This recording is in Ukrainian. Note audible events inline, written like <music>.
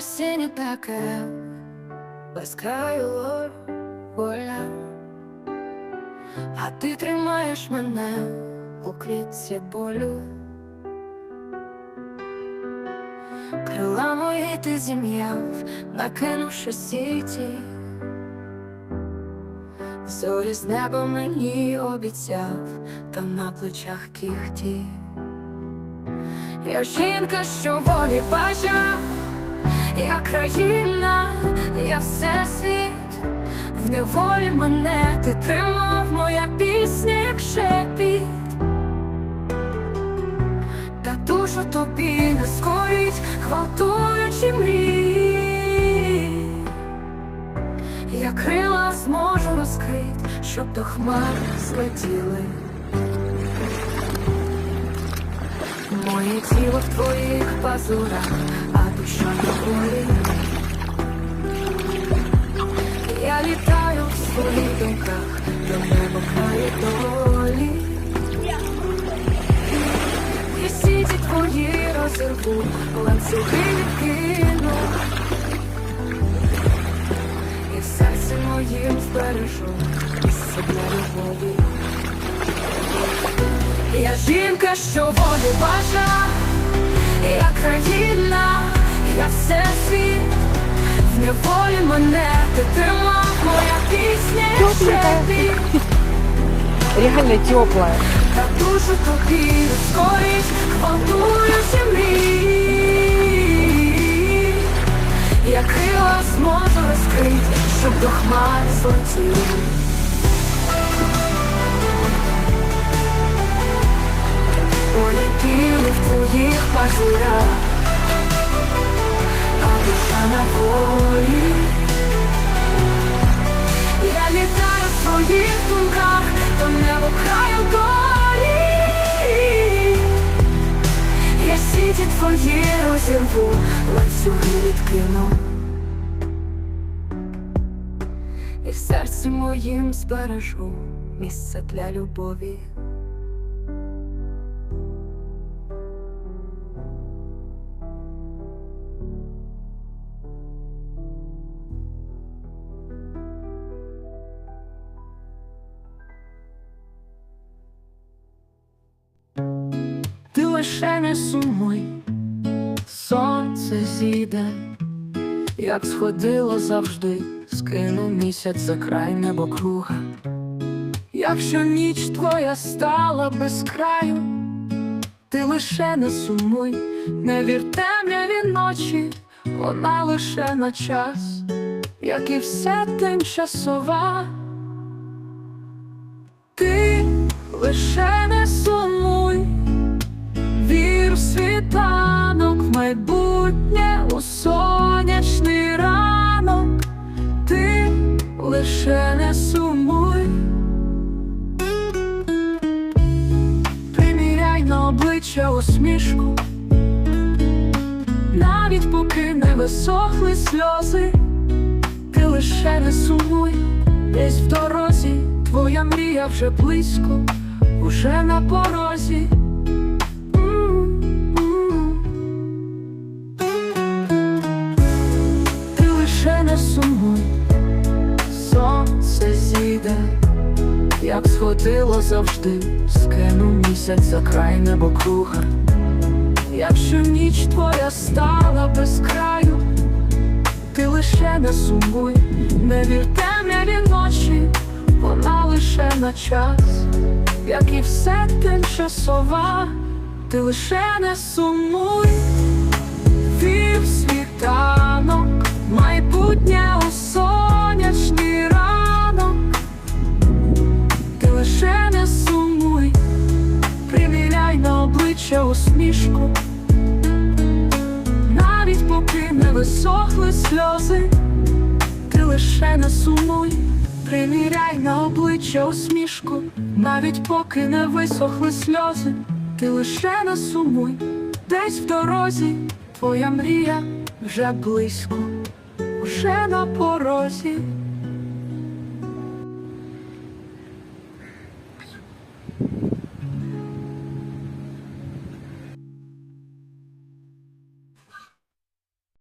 Синє таке, без краю воля, а ти тримаєш мене у клітці болю. Крила мої ти зім'яв, накинувши сіті, зорі з неба мені обіцяв, та на плечах кіхті. Я жінка, що волі бажав, я країна, я всесвіт, в неволі мене ти тримав, моя пісня, як шепіт, та душу тобі не скоріть, гвалтуючи мрій. Я крила зможу розкрить, щоб до хмар злетіли. Моє тіло в твоїх пазурах, Я літаю в своїх думках, до неба краю долі. І сіті твої розірву, ланцюги відкину. І в серці моїм збережу місце для любові. Я жінка, що волі бажа, я країна, я все світ, в неволі мене ти тримав, моя пісня шепіт, <laughs> Реально теплая. та душу тобі скорість, хвалтуюся мрій. Я крила зможу розкрити, щоб до хмар злетіли. Полетіли в твоїх пазурах, на волі. Я літаю в своїх думках, до небо краю горі. Я сіті твої розірву, ланцюги відкину. І в серці моїм збережу місце для любові. Лише не сумуй, сонце зійде, як сходило завжди, скину місяць за край небо круга. Якщо ніч твоя стала без краю, ти лише не сумуй, не вір темряві ночі, вона лише на час, як і все тимчасова. Ти лише не сумуй. Світанок, майбутнє у сонячний ранок, ти лише не сумуй. Приміряй на обличчя усмішку, навіть поки не висохли сльози, ти лише не сумуй, десь в дорозі, твоя мрія вже близько, уже на порозі. Як сходило завжди, скину місяць за край небо круга. Якщо ніч твоя стала без краю, ти лише не сумуй, не вір темряві ночі, вона лише на час, як і все тимчасова, ти лише не сумуй. Обличчя усмішку, навіть поки не висохли сльози, ти лише не сумуй, приміряй на обличчя усмішку, навіть поки не висохли сльози, ти лише не сумуй, десь в дорозі. Твоя мрія вже близько, вже на порозі.